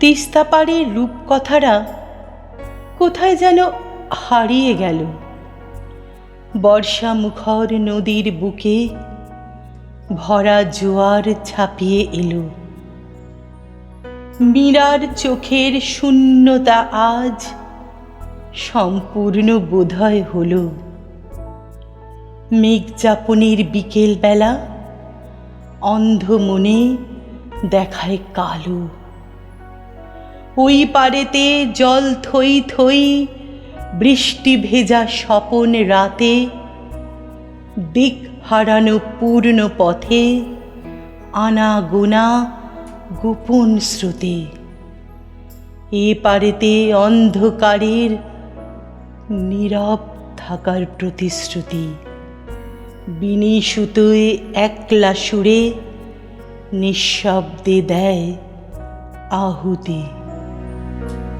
তিস্তা পাড়ের রূপকথারা কোথায় যেন হারিয়ে গেল। বর্ষা মুখর নদীর বুকে ভরা জোয়ার ছাপিয়ে এলো। মীরার চোখের শূন্যতা আজ সম্পূর্ণ বোধয় হলো। মেঘযাপনের বিকেলবেলা অন্ধ মনে দেখায় কালো। ওই পারেতে জল থই থই, বৃষ্টি ভেজা স্বপন রাতে, দিক হারানো পূর্ণ পথে, আনা গোনা গোপন স্রোতে। এ পারেতে অন্ধকারের নীরব থাকার প্রতিশ্রুতি। বিনি একলা সুরে নিঃশব্দে দেয় আহুতি। Amen.